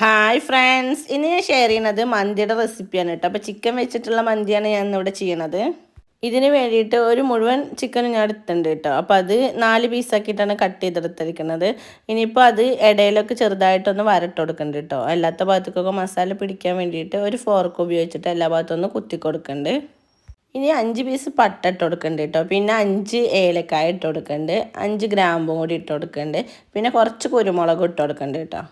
Hi friends ഇന്ന് ഞാൻ share ചെയ്യുന്നത് മന്തിയുടെ റെസിപ്പിയാണ് കേട്ടോ. അപ്പോൾ ചിക്കൻ വെച്ചിട്ടുള്ള മന്തിയാണ് ഞാൻ ഇന്നിവിടെ ചെയ്യണത്. ഇതിന് വേണ്ടിയിട്ട് ഒരു മുഴുവൻ ചിക്കൻ ഞാൻ എടുത്തിട്ടുണ്ട് കേട്ടോ. അപ്പോൾ അത് നാല് പീസാക്കിയിട്ടാണ് കട്ട് ചെയ്തെടുത്തിരിക്കുന്നത്. ഇനിയിപ്പോൾ അത് ഇടയിലൊക്കെ ചെറുതായിട്ടൊന്ന് വരട്ട് കൊടുക്കുന്നുണ്ട് കേട്ടോ. അല്ലാത്ത ഭാഗത്തേക്കൊക്കെ മസാല പിടിക്കാൻ വേണ്ടിയിട്ട് ഒരു ഫോർക്ക് ഉപയോഗിച്ചിട്ട് എല്ലാ ഭാഗത്തും ഒന്ന് കുത്തി കൊടുക്കുന്നുണ്ട് ഇനി അഞ്ച് പീസ് പട്ട ഇട്ട് കൊടുക്കുന്നുണ്ട് കേട്ടോ. പിന്നെ അഞ്ച് ഏലക്കായ ഇട്ട് അഞ്ച് ഗ്രാമ്പും കൂടി ഇട്ട് പിന്നെ കുറച്ച് കുരുമുളകും ഇട്ട് കൊടുക്കുന്നുണ്ട് കേട്ടോ.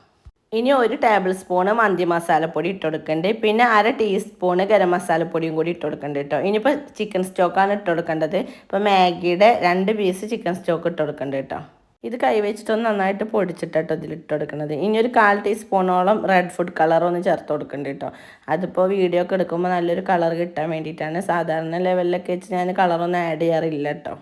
ഇനി ഒരു ടേബിൾ സ്പൂണ് മന്തി മസാലപ്പൊടി ഇട്ട് കൊടുക്കണ്ടേ. പിന്നെ അര ടീസ്പൂണ് ഗരം മസാലപ്പൊടിയും കൂടി ഇട്ട് കൊടുക്കണ്ടേ കേട്ടോ ഇനിയിപ്പോൾ ചിക്കൻ സ്റ്റോക്കാണ് ഇട്ട് കൊടുക്കേണ്ടത്. ഇപ്പോൾ മാഗിയുടെ രണ്ട് പീസ് ചിക്കൻ സ്റ്റോക്ക് ഇട്ട് കൊടുക്കുന്നുണ്ട് കേട്ടോ ഇത് കൈവച്ചിട്ടൊന്ന് നന്നായിട്ട് പൊടിച്ചിട്ടോ ഇതിലിട്ട് കൊടുക്കുന്നത് ഇനി ഒരു കാൽ ടീസ്പൂണോളം റെഡ് ഫുഡ് കളർ ഒന്ന് ചേർത്ത് കൊടുക്കുന്നുണ്ട് കേട്ടോ അതിപ്പോൾ വീഡിയോ ഒക്കെ എടുക്കുമ്പോൾ നല്ലൊരു കളർ കിട്ടാൻ വേണ്ടിയിട്ടാണ്. സാധാരണ ലെവലിലൊക്കെ വെച്ച് ഞാൻ കളറൊന്നും ആഡ് ചെയ്യാറില്ല കേട്ടോ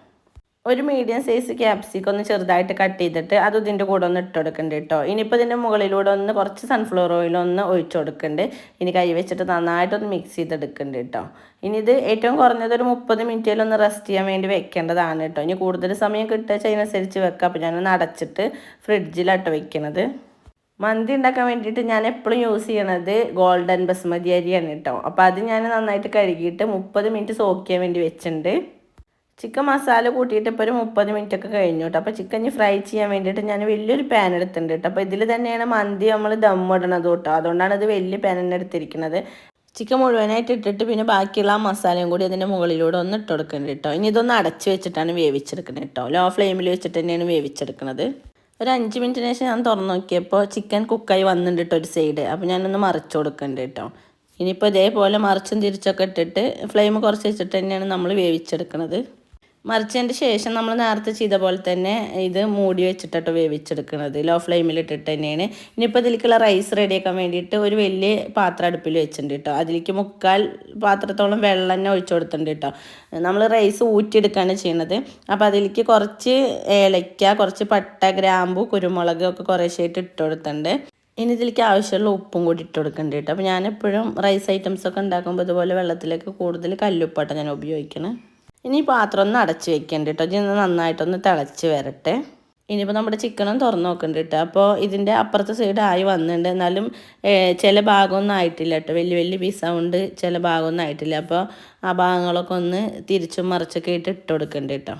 ഒരു മീഡിയം സൈസ് ക്യാപ്സിക്കം ഒന്ന് ചെറുതായിട്ട് കട്ട് ചെയ്തിട്ട് അത് ഇതിന്റെ കൂടെ ഒന്ന് ഇട്ട് കൊടുക്കുന്നുണ്ട് കേട്ടോ ഇനിയിപ്പോൾ ഇതിന്റെ മുകളിലൂടെ ഒന്ന് കുറച്ച് സൺഫ്ലവർ ഓയിൽ ഒന്ന് ഒഴിച്ച് കൊടുക്കുന്നുണ്ട് ഇനി കൈ വെച്ചിട്ട് നന്നായിട്ടൊന്ന് മിക്സ് ചെയ്തെടുക്കുന്നുണ്ട് കേട്ടോ ഇനി ഇത് ഏറ്റവും കുറഞ്ഞത് ഒരു മുപ്പത് മിനിറ്റിലൊന്ന് റെസ്റ്റ് ചെയ്യാൻ വേണ്ടി വെക്കേണ്ടതാണ് കേട്ടോ ഇനി കൂടുതൽ സമയം കിട്ടുക അതിനനുസരിച്ച് വെക്കാം അപ്പോൾ ഞാനൊന്ന് അടച്ചിട്ട് ഫ്രിഡ്ജിലാട്ടോ വെക്കണത്. മന്തി ഉണ്ടാക്കാൻ വേണ്ടിയിട്ട് ഞാൻ എപ്പോഴും യൂസ് ചെയ്യണത് ഗോൾഡൻ ബസ്മതി അരിയാണ് കേട്ടോ അപ്പോൾ അത് ഞാൻ നന്നായിട്ട് കഴുകിയിട്ട് മുപ്പത് മിനിറ്റ് സോക്ക് ചെയ്യാൻ വേണ്ടി വെച്ചിട്ടുണ്ട്. ചിക്കൻ മസാല കൂട്ടിയിട്ട് ഇപ്പോൾ ഒരു മുപ്പത് മിനിറ്റ് ഒക്കെ കഴിഞ്ഞു കേട്ടോ. അപ്പോൾ ചിക്കൻ ഫ്രൈ ചെയ്യാൻ വേണ്ടിയിട്ട് ഞാൻ വലിയൊരു പാൻ എടുത്തിട്ടുണ്ട് കേട്ടോ. അപ്പോൾ ഇതിൽ തന്നെയാണ് മന്തി നമ്മൾ ദം ഇടണത് കേട്ടോ. അതുകൊണ്ടാണ് ഇത് വലിയ പാൻ തന്നെ എടുത്തിരിക്കുന്നത്. ചിക്കൻ മുഴുവനായിട്ട് ഇട്ടിട്ട് പിന്നെ ബാക്കിയുള്ള മസാലയും കൂടി അതിന്റെ മുകളിലൂടെ ഒന്ന് ഇട്ട് കൊടുക്കുന്നുണ്ട് കേട്ടോ. ഇനി ഇതൊന്ന് അടച്ച് വെച്ചിട്ടാണ് വേവിച്ചെടുക്കുന്നത് കേട്ടോ. ലോ ഫ്ലെയിമിൽ വെച്ചിട്ട് തന്നെയാണ് വേവിച്ചെടുക്കുന്നത് ഒരു അഞ്ച് മിനിറ്റിന് ശേഷം ഞാൻ തുറന്നു നോക്കിയപ്പോൾ ചിക്കൻ കുക്കായി വന്നിട്ടുണ്ട് കേട്ടോ ഒരു സൈഡ് അപ്പോൾ ഞാനൊന്ന് മറിച്ച് കൊടുക്കുന്നുണ്ട് കേട്ടോ. ഇനിയിപ്പോൾ ഇതേപോലെ മറിച്ചും തിരിച്ചൊക്കെ ഇട്ടിട്ട് ഫ്ലെയിം കുറച്ച് വെച്ചിട്ട് തന്നെയാണ് നമ്മൾ വേവിച്ചെടുക്കുന്നത് മറിച്ചതിന്റെ ശേഷം നമ്മൾ നേരത്തെ ചെയ്ത പോലെ തന്നെ ഇത് മൂടി വെച്ചിട്ടോ വേവിച്ചെടുക്കുന്നത് ലോ ഫ്ലെയിമിൽ ഇട്ടിട്ട് തന്നെയാണ്. ഇനിയിപ്പോൾ ഇതിലേക്കുള്ള റൈസ് റെഡിയാക്കാൻ വേണ്ടിയിട്ട് ഒരു വലിയ പാത്രം അടുപ്പിൽ വെച്ചിട്ടുണ്ട് കേട്ടോ. അതിലേക്ക് മുക്കാൽ പാത്രത്തോളം വെള്ളം തന്നെ ഒഴിച്ചു കൊടുത്തിട്ടുണ്ട് കേട്ടോ. നമ്മൾ റൈസ് ഊറ്റിയെടുക്കുകയാണ് ചെയ്യുന്നത് അപ്പോൾ അതിലേക്ക് കുറച്ച് ഏലയ്ക്ക കുറച്ച് പട്ട ഗ്രാമ്പു കുരുമുളക് ഒക്കെ കുറേശ്ശായിട്ട് ഇട്ട് കൊടുത്തിട്ടുണ്ട്. ഇനി ഇതിലേക്ക് ആവശ്യമുള്ള ഉപ്പും കൂടി ഇട്ട് കൊടുക്കേണ്ടി കേട്ടോ. അപ്പോൾ ഞാനെപ്പോഴും റൈസ് ഐറ്റംസ് ഒക്കെ ഉണ്ടാക്കുമ്പോൾ ഇതുപോലെ വെള്ളത്തിലേക്ക് കൂടുതൽ കല്ലുപ്പാട്ടോ ഞാൻ ഉപയോഗിക്കുന്നത് ഇനി പാത്രം ഒന്ന് അടച്ച് വെക്കണ്ട കേട്ടോ ഇതിന് നന്നായിട്ടൊന്ന് തിളച്ച് വരട്ടെ. ഇനിയിപ്പോൾ നമ്മുടെ ചിക്കനും തുറന്ന് നോക്കണ്ട കേട്ടോ അപ്പോൾ ഇതിന്റെ അപ്പുറത്തെ സൈഡ് ആയി വന്നിട്ടുണ്ട് എന്നാലും ചില ഭാഗമൊന്നും ആയിട്ടില്ല കേട്ടോ വലിയ വലിയ പീസാവുണ്ട് ചില ഭാഗമൊന്നും ആയിട്ടില്ല. അപ്പോൾ ആ ഭാഗങ്ങളൊക്കെ ഒന്ന് തിരിച്ചും മറിച്ചൊക്കെ ഇട്ട് ഇട്ട് കൊടുക്കണ്ട കേട്ടോ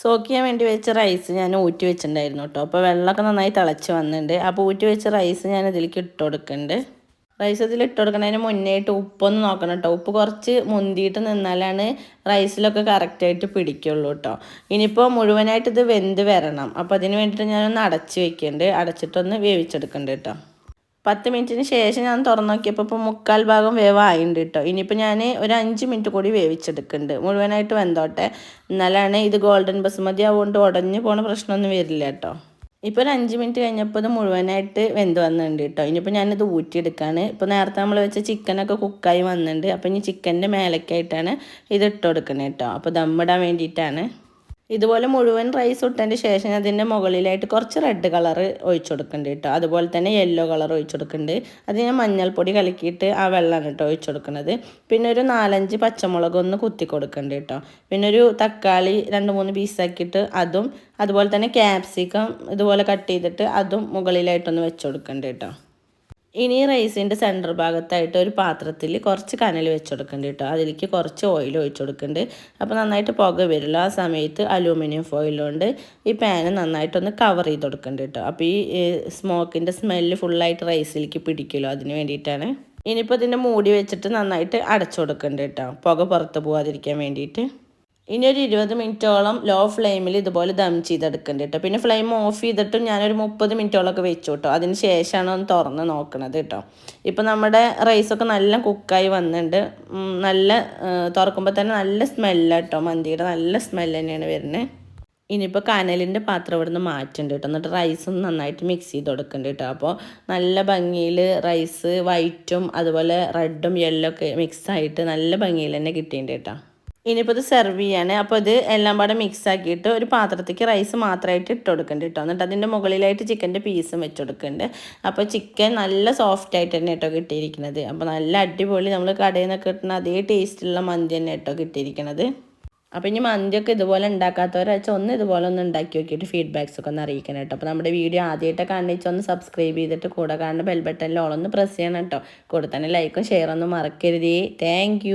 സോക്ക് ചെയ്യാൻ വേണ്ടി വെച്ച റൈസ് ഞാൻ ഊറ്റി വെച്ചിട്ടുണ്ടായിരുന്നു കേട്ടോ അപ്പോൾ വെള്ളമൊക്കെ നന്നായി തിളച്ച് വന്നിട്ടുണ്ട് അപ്പോൾ ഊറ്റി വെച്ച റൈസ് ഞാൻ ഇതിലേക്ക് ഇട്ട് കൊടുക്കുന്നുണ്ട് റൈസ് ഇട്ട് കൊടുക്കുന്നതിന് മുന്നേയിട്ട് ഉപ്പൊന്ന് നോക്കണം കേട്ടോ ഉപ്പ് കുറച്ച് മുന്തിയിട്ട് നിന്നാലാണ് റൈസിലൊക്കെ കറക്റ്റായിട്ട് പിടിക്കുള്ളൂ കേട്ടോ ഇനിയിപ്പോൾ മുഴുവനായിട്ട് ഇത് വെന്ത് വരണം. അപ്പോൾ അതിന് വേണ്ടിയിട്ട് ഞാനൊന്ന് അടച്ച് വെക്കുന്നുണ്ട് അടച്ചിട്ടൊന്ന് വേവിച്ചെടുക്കുന്നുണ്ട് കേട്ടോ പത്ത് മിനിറ്റിന് ശേഷം ഞാൻ തുറന്നു നോക്കിയപ്പോൾ ഇപ്പോൾ മുക്കാൽ ഭാഗം വേവായിട്ടുണ്ട് കേട്ടോ ഇനിയിപ്പോൾ ഞാൻ ഒരു അഞ്ച് മിനിറ്റ് കൂടി വേവിച്ചെടുക്കുന്നുണ്ട് മുഴുവനായിട്ട് വെന്തോട്ടെ. എന്നാലാണ് ഇത് ഗോൾഡൻ ബസ്മതി ആവുകൊണ്ട് ഉടഞ്ഞു പോണ പ്രശ്നമൊന്നും വരില്ല കേട്ടോ ഇപ്പോൾ ഒരു അഞ്ച് മിനിറ്റ് കഴിഞ്ഞപ്പോൾ ഇത് മുഴുവനായിട്ട് വെന്ത് വന്നിട്ടുണ്ട് കേട്ടോ ഇനിയിപ്പോൾ ഞാനിത് ഊറ്റിയെടുക്കുകയാണ് ഇപ്പോൾ നേരത്തെ നമ്മൾ വെച്ച ചിക്കനൊക്കെ കുക്കായി വന്നിട്ടുണ്ട്. അപ്പോൾ ഇനി ചിക്കന്റെ മേലക്കായിട്ടാണ് ഇത് ഇട്ട് കേട്ടോ അപ്പോൾ ദമ്മിടാൻ വേണ്ടിയിട്ടാണ്. ഇതുപോലെ മുഴുവൻ റൈസ് ഇട്ടതിന്റെ ശേഷം അതിന്റെ മുകളിലായിട്ട് കുറച്ച് റെഡ് കളർ ഒഴിച്ചു കൊടുക്കുന്നുണ്ട് കേട്ടോ. അതുപോലെ തന്നെ യെല്ലോ കളർ ഒഴിച്ചു കൊടുക്കുന്നുണ്ട് അത് ഞാൻ മഞ്ഞൾപ്പൊടി കലക്കിയിട്ട് ആ വെള്ളമാണ് കേട്ടോ ഒഴിച്ചു കൊടുക്കുന്നത് പിന്നെ ഒരു നാലഞ്ച് പച്ചമുളക് ഒന്ന് കുത്തി കൊടുക്കുന്നുണ്ട് കേട്ടോ. പിന്നെ ഒരു തക്കാളി രണ്ട് മൂന്ന് പീസാക്കിയിട്ട് അതും അതുപോലെ തന്നെ ക്യാപ്സിക്കം ഇതുപോലെ കട്ട് ചെയ്തിട്ട് അതും മുകളിലായിട്ടൊന്ന് വെച്ച് കൊടുക്കുന്നുണ്ട് കേട്ടോ. ഇനി റൈസിന്റെ സെന്റർ ഭാഗത്തായിട്ട് ഒരു പാത്രത്തിൽ കുറച്ച് കനൽ വെച്ച് കേട്ടോ. അതിലേക്ക് കുറച്ച് ഓയിൽ ഒഴിച്ച് കൊടുക്കുന്നുണ്ട് അപ്പോൾ നന്നായിട്ട് പുക വരില്ല ആ സമയത്ത് അലൂമിനിയം ഫോയിൽ കൊണ്ട് ഈ പാന് നന്നായിട്ടൊന്ന് കവർ ചെയ്ത് കൊടുക്കുന്നുണ്ട് കേട്ടോ. അപ്പോൾ ഈ സ്മോക്കിന്റെ സ്മെല്ല് ഫുള്ളായിട്ട് റൈസിലേക്ക് പിടിക്കുമല്ലോ അതിന് വേണ്ടിയിട്ടാണ്. ഇനിയിപ്പോൾ ഇതിന്റെ മൂടി വെച്ചിട്ട് നന്നായിട്ട് അടച്ചു കൊടുക്കുന്നുണ്ട് കേട്ടോ. പുക പുറത്ത് പോകാതിരിക്കാൻ വേണ്ടിയിട്ട്. ഇനി ഒരു ഇരുപത് മിനിറ്റോളം ലോ ഫ്ലെയിമിൽ ഇതുപോലെ ദം ചെയ്തെടുക്കേണ്ടി കേട്ടോ പിന്നെ ഫ്ലെയിം ഓഫ് ചെയ്തിട്ടും ഞാനൊരു മുപ്പത് മിനിറ്റോളമൊക്കെ വെച്ചു കേട്ടോ അതിന് ശേഷമാണ് ഒന്ന് തുറന്ന് നോക്കണത് കേട്ടോ ഇപ്പോൾ നമ്മുടെ റൈസൊക്കെ നല്ല കുക്കായി വന്നിട്ടുണ്ട് നല്ല തുറക്കുമ്പോൾ തന്നെ നല്ല സ്മെല്ലാണ് കേട്ടോ മന്തിയുടെ നല്ല സ്മെല്ല് തന്നെയാണ് വരുന്നത് ഇനിയിപ്പോൾ കനലിന്റെ പാത്രം ഇവിടുന്ന് മാറ്റേണ്ടി കേട്ടോ എന്നിട്ട് റൈസും നന്നായിട്ട് മിക്സ് ചെയ്ത് കൊടുക്കേണ്ടി കേട്ടോ അപ്പോൾ നല്ല ഭംഗിയിൽ റൈസ് വൈറ്റും അതുപോലെ റെഡും യെല്ലോ ഒക്കെ മിക്സ് ആയിട്ട് നല്ല ഭംഗിയിൽ തന്നെ കിട്ടിയിട്ടുണ്ട് കേട്ടോ ഇനിയിപ്പോൾ ഇത് സെർവ് ചെയ്യാണ്. അപ്പോൾ ഇത് എല്ലാം പാടെ മിക്സ് ആക്കിയിട്ട് ഒരു പാത്രത്തേക്ക് റൈസ് മാത്രമായിട്ട് ഇട്ട് കൊടുക്കേണ്ട കേട്ടോ എന്നിട്ട് അതിന്റെ മുകളിലായിട്ട് ചിക്കന്റെ പീസും വെച്ച് കൊടുക്കുന്നുണ്ട് അപ്പോൾ ചിക്കൻ നല്ല സോഫ്റ്റ് ആയിട്ട് തന്നെ കേട്ടോ കിട്ടിയിരിക്കുന്നത് അപ്പോൾ നല്ല അടിപൊളി നമ്മൾ കടയിൽ നിന്നൊക്കെ കിട്ടുന്ന അതേ ടേസ്റ്റുള്ള മന്തി തന്നെ കേട്ടോ കിട്ടിയിരിക്കുന്നത് അപ്പോൾ ഇനി മന്തിയൊക്കെ ഇതുപോലെ ഉണ്ടാക്കാത്തവരാച്ചാൽ ഒന്ന് ഇതുപോലെ ഒന്ന് ഉണ്ടാക്കി നോക്കിയിട്ട് ഫീഡ്ബാക്സ് ഒക്കെ ഒന്ന് അറിയിക്കണം കേട്ടോ അപ്പോൾ നമ്മുടെ വീഡിയോ ആദ്യമായിട്ട് കാണിച്ച് ഒന്ന് സബ്സ്ക്രൈബ് ചെയ്തിട്ട് കൂടെ കാണുന്ന ബെൽ ഓളൊന്ന് പ്രസ് ചെയ്യണം കേട്ടോ കൂടെ തന്നെ ലൈക്കും ഷെയറൊന്നും മറക്കരുതേ. താങ്ക്